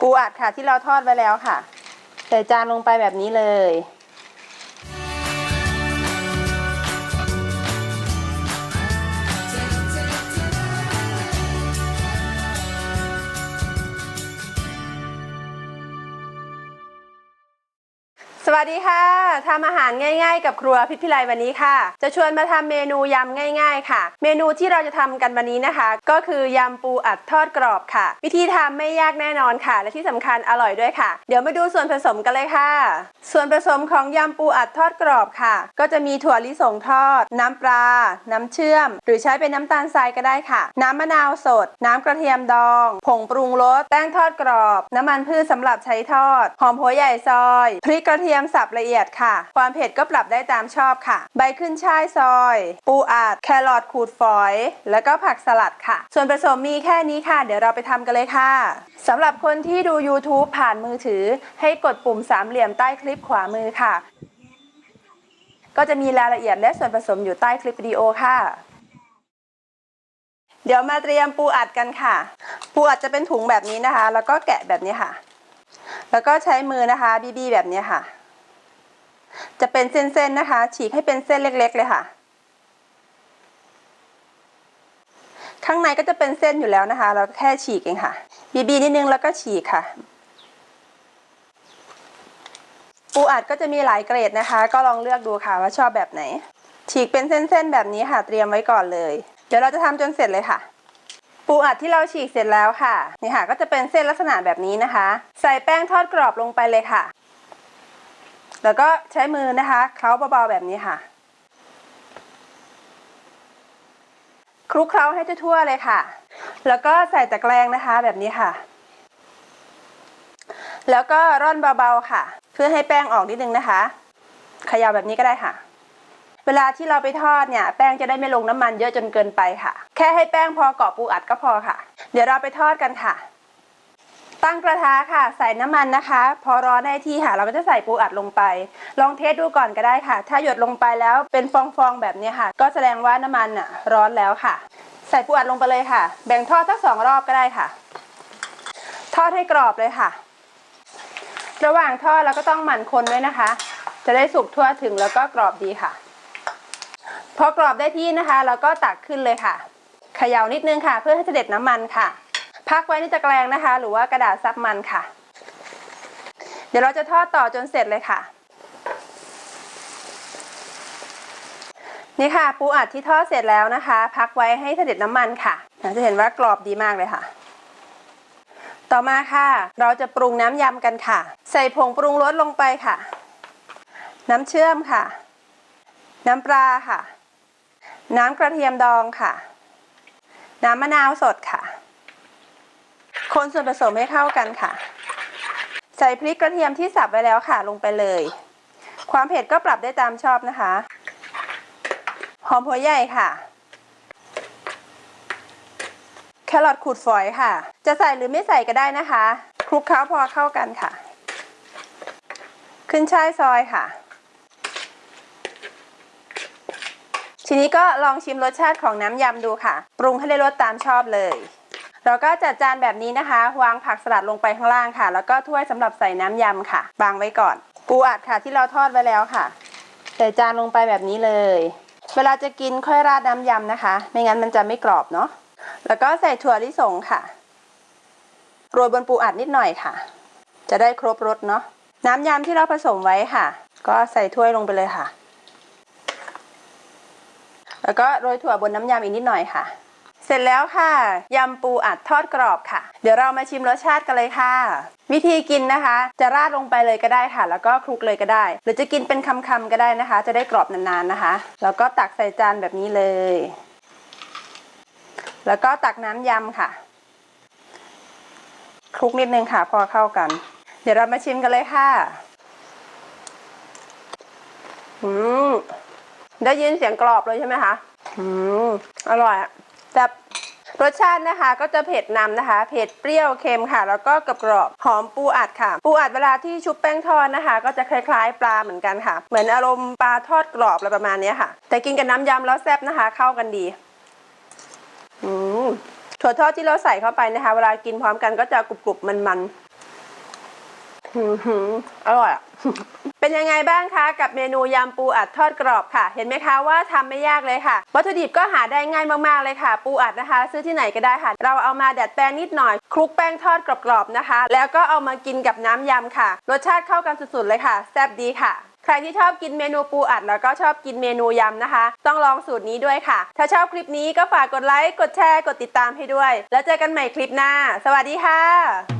ปูอัดค่ะที่เราทอดไว้แล้วค่ะ ใส่จานลงไปแบบนี้เลย วัสดีค่ะทำอาหารง่าย ๆ กับครัวพิพิไลวันนี้ค่ะ จะชวนมาทำเมนูยำง่าย ๆ ค่ะ เมนูที่เราจะทำกันวันนี้นะคะ ก็คือยำปูอัดทอดกรอบค่ะ วิธีทำไม่ยากแน่นอนค่ะ และที่สำคัญอร่อยด้วยค่ะ เดี๋ยวมาดูส่วนผสมกันเลยค่ะ ส่วนผสมของยำปูอัดทอดกรอบค่ะ ก็จะมีถั่วลิสงทอด น้ำปลา น้ำเชื่อม หรือใช้เป็นน้ำตาลทรายก็ได้ค่ะ น้ำมะนาวสด น้ำกระเทียมดอง ผงปรุงรสแป้งทอดกรอบ น้ำมันพืชสำหรับใช้ทอด หอมหัวใหญ่ซอยพริกกระเทียมสับละเอียดค่ะ ความเผ็ดก็ปรับได้ตามชอบค่ะ ใบขึ้นช่ายซอย ปูอัดแครอทขูดฝอย แล้วก็ผักสลัดค่ะ ส่วนผสมมีแค่นี้ค่ะ เดี๋ยวเราไปทำกันเลยค่ะสำหรับคนที่ดู YouTube ผ่านมือถือ ให้กดปุ่มสามเหลี่ยมใต้คลิปขวามือค่ะ ก็จะมีรายละเอียดและส่วนผสมอยู่ใต้คลิปวิดีโอค่ะเดี๋ยวมาเตรียมปูอัดกันค่ะ ปูอัดจะเป็นถุงแบบนี้นะคะ แล้วก็แกะแบบนี้ค่ะ แล้วก็ใช้มือนะคะ บีบีแบบนี้ค่ะ จะเป็นเส้นๆนะคะ ฉีกให้เป็นเส้นเล็ก ๆ เลยค่ะ ข้างในก็จะเป็นเส้นอยู่แล้วนะคะ เราแค่ฉีกเองค่ะ บีบีนิดนึงแล้วก็ฉีกค่ะ ปูอัดก็จะมีหลายเกรดนะคะ ก็ลองเลือกดูค่ะว่าชอบแบบไหน ฉีกเป็นเส้นๆแบบนี้ค่ะ เตรียมไว้ก่อนเลย เดี๋ยวเราจะทำจนเสร็จเลยค่ะปูอัดที่เราฉีกเสร็จแล้วค่ะนี่ค่ะ ก็จะเป็นเส้นลักษณะแบบนี้นะคะ ใส่แป้งทอดกรอบลงไปเลยค่ะ แล้วก็ใช้มือนะคะเคล้าเบาๆแบบนี้ค่ะ คลุกเคล้าให้ทั่วๆเลยค่ะ แล้วก็ใส่ตะแกรงนะคะแบบนี้ค่ะ แล้วก็ร่อนเบาๆค่ะ เพื่อให้แป้งออกนิดนึงนะคะเขย่าแบบนี้ก็ได้ค่ะ เวลาที่เราไปทอดเนี่ยแป้งจะได้ไม่ลงน้ำมันเยอะจนเกินไปค่ะ แค่ให้แป้งพอเกาะปูอัดก็พอค่ะ เดี๋ยวเราไปทอดกันค่ะ ตั้งกระทะค่ะ ใส่น้ำมันนะคะ พอร้อนได้ที่ค่ะ เราก็จะใส่ปูอัดลงไป ลองเทสดูก่อนก็ได้ค่ะ ถ้าหยดลงไปแล้วเป็นฟองๆแบบนี้ค่ะ ก็แสดงว่าน้ำมันอะร้อนแล้วค่ะ ใส่ปูอัดลงไปเลยค่ะ แบ่งทอดสักสองรอบก็ได้ค่ะ ทอดให้กรอบเลยค่ะ ระหว่างทอดเราก็ต้องหมั่นคนด้วยนะคะ จะได้สุกทั่วถึงแล้วก็กรอบดีค่ะ พอกรอบได้ที่นะคะ เราก็ตักขึ้นเลยค่ะเขย่านิดนึงค่ะ เพื่อให้เด็จน้ำมันค่ะ พักไว้ในตะแกรงนะคะ หรือว่ากระดาษซับมันค่ะ เดี๋ยวเราจะทอดต่อจนเสร็จเลยค่ะ นี่ค่ะ ปูอัดที่ทอดเสร็จแล้วนะคะ พักไว้ให้เสด็จน้ำมันค่ะจะเห็นว่ากรอบดีมากเลยค่ะ ต่อมาค่ะ เราจะปรุงน้ำยำกันค่ะ ใส่ผงปรุงรสลงไปค่ะ น้ำเชื่อมค่ะ น้ำปลาค่ะ น้ำกระเทียมดองค่ะ น้ำมะนาวสดค่ะ คนส่วนผสมให้เข้ากันค่ะ ใส่พริกกระเทียมที่สับไว้แล้วค่ะลงไปเลย ความเผ็ดก็ปรับได้ตามชอบนะคะหอมหัวใหญ่ค่ะ แครอทขูดฝอยค่ะ จะใส่หรือไม่ใส่ก็ได้นะคะคลุกเคล้าพอเข้ากันค่ะ ขึ้นช่ายซอยค่ะ ทีนี้ก็ลองชิมรสชาติของน้ำยำดูค่ะ ปรุงให้ได้รสตามชอบเลย เราก็จัดจานแบบนี้นะคะ วางผักสลัดลงไปข้างล่างค่ะ แล้วก็ถ้วยสำหรับใส่น้ำยำค่ะวางไว้ก่อน ปูอัดค่ะที่เราทอดไว้แล้วค่ะ ใส่จานลงไปแบบนี้เลย เวลาจะกินค่อยราดน้ำยำนะคะ ไม่งั้นมันจะไม่กรอบเนาะแล้วก็ใส่ถั่วลิสงค่ะโรยบนปูอัดนิดหน่อยค่ะ จะได้ครบรสเนาะน้ำยำที่เราผสมไว้ค่ะ ก็ใส่ถ้วยลงไปเลยค่ะ แล้วก็โรยถั่วบนน้ำยำอีกนิดหน่อยค่ะ สร็จแล้วค่ะ ยำปูอัดทอดกรอบค่ะ เดี๋ยวเรามาชิมรสชาติกันเลยค่ะ วิธีกินนะคะ จะราดลงไปเลยก็ได้ค่ะ แล้วก็คลุกเลยก็ได้ หรือจะกินเป็นคำๆก็ได้นะคะ จะได้กรอบนานๆนะคะ แล้วก็ตักใส่จานแบบนี้เลย แล้วก็ตักน้ำยำค่ะ คลุกนิดนึงค่ะพอเข้ากัน เดี๋ยวเรามาชิมกันเลยค่ะอืมได้ยินเสียงกรอบเลยใช่ไหมคะอืมอร่อยอะแต่ รสชาตินะคะก็จะเผ็ดนำนะคะ เผ็ดเปรี้ยวเค็มค่ะ แล้วก็กรอบๆหอมปูอัดค่ะ ปูอัดเวลาที่ชุบแป้งทอดนะคะ ก็จะคล้ายๆ ปลาเหมือนกันค่ะ เหมือนอารมณ์ปลาทอดกรอบอะไรประมาณนี้ค่ะ แต่กินกับน้ำยำแล้วแซ่บนะคะ เข้ากันดีอืมถั่วทอดที่เราใส่เข้าไปนะคะ เวลากินพร้อมกันก็จะกรุบๆมันๆ อร่อยเป็นยังไงบ้างคะกับเมนูยำปูอัดทอดกรอบค่ะ เห็นไหมคะว่าทำไม่ยากเลยค่ะ วัตถุดิบก็หาได้ง่ายมากๆเลยค่ะ ปูอัดนะคะ ซื้อที่ไหนก็ได้ค่ะ เราเอามาดัดแปลงนิดหน่อยคลุกแป้งทอดกรอบๆนะคะ แล้วก็เอามากินกับน้ำยำค่ะ รสชาติเข้ากันสุดๆเลยค่ะแซ่บดีค่ะ ใครที่ชอบกินเมนูปูอัดแล้วก็ชอบกินเมนูยำนะคะ ต้องลองสูตรนี้ด้วยค่ะ ถ้าชอบคลิปนี้ก็ฝากกดไลค์กดแชร์กดติดตามให้ด้วย แล้วเจอกันใหม่คลิปหน้า สวัสดีค่ะ